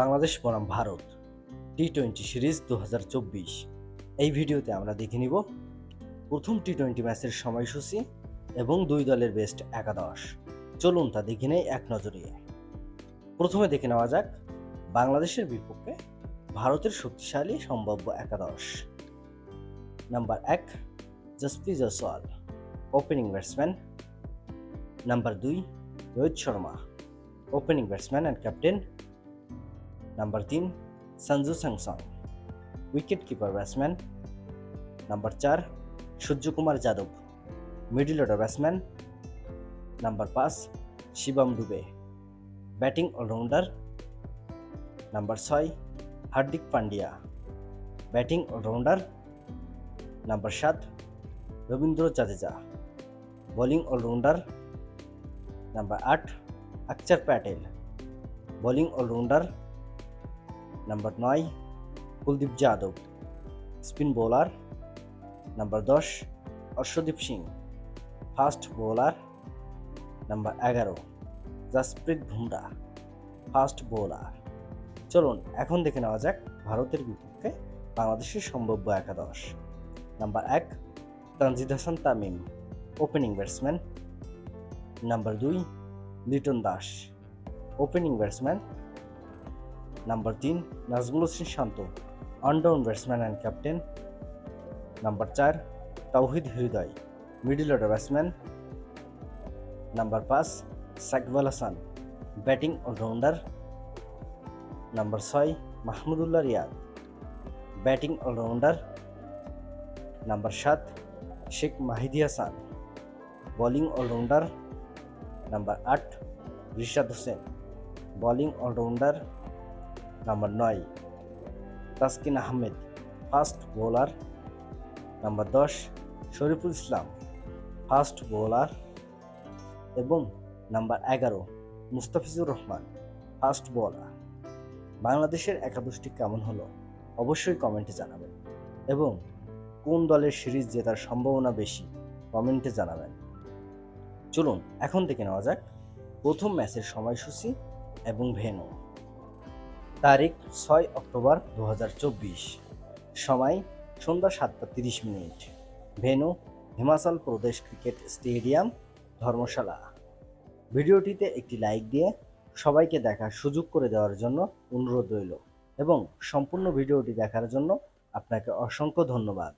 বাংলাদেশ বনাম Bharat T twenty series দু হাজার চব্বিশ। এই ভিডিওতে আমরা দেখে নিব প্রথম টি টোয়েন্টি ম্যাচের সময়সূচি এবং দুই দলের বেস্ট একাদশ। চলুন তা দেখে নেই এক নজরে। প্রথমে দেখে নেওয়া যাক বাংলাদেশের বিপক্ষে ভারতের শক্তিশালী সম্ভাব্য একাদশ। নাম্বার এক Jasprit Jaiswal opening batsman number দুই Rohit Sharma opening batsman and captain number তিন Sanju Samson wicket keeper batsman number চার Suryakumar Yadav middle order batsman number পাঁচ Shivam Dube batting allrounder number ছয় Hardik Pandya batting allrounder number সাত Ravindra Jadeja bowling allrounder number আট Axar Patel bowling allrounder number নয়, Kuldeep Yadav. Spin bowler. Number দশ Arshdeep Singh. Fast bowler. Number এগারো, Jasprit Bumrah. Fast bowler. চলুন, এখন দেখে নেওয়া যাক ভারতের বিপক্ষে বাংলাদেশের সম্ভাব্য একাদশ। নাম্বার এক, Tanzid Hasan Tamim, opening batsman. Number দুই, Liton Das. Opening batsman number তিন, Najmul Hossain Shanto one down batsman and captain number চার, Towhid Hridoy middle order batsman number পাঁচ Shakib Al Hasan batting allrounder number ছয়, Mahmudullah Riyad batting allrounder number সাত, Sheikh Mahedi Hasan bowling allrounder number আট, Rishad Hossain bowling allrounder number নয়। Taskin Ahmed, fast bowler. Number দশ, Shoriful Islam, fast bowler. এবং number এগারো, Mustafizur Rahman, fast bowler. বাংলাদেশের একাদশটি কেমন হলো? অবশ্যই কমেন্টে জানাবেন। এবং কোন দলের সিরিজ জেতার সম্ভাবনা বেশি? কমেন্টে জানাবেন। চলুন, এখন থেকে নেওয়া যাক প্রথম ম্যাচের সময়সূচি এবং ভেন্যু। তারিখ ছয় অক্টোবর দু হাজার চব্বিশ। সময় সন্ধ্যা সাতটা তিরিশ minute. Venue Himachal Pradesh cricket stadium, Dharamshala. ভিডিওটিতে একটি লাইক দিয়ে সবাইকে দেখার সুযোগ করে দেওয়ার জন্য অনুরোধ রইল এবং সম্পূর্ণ ভিডিওটি দেখার জন্য আপনাকে অসংখ্য ধন্যবাদ।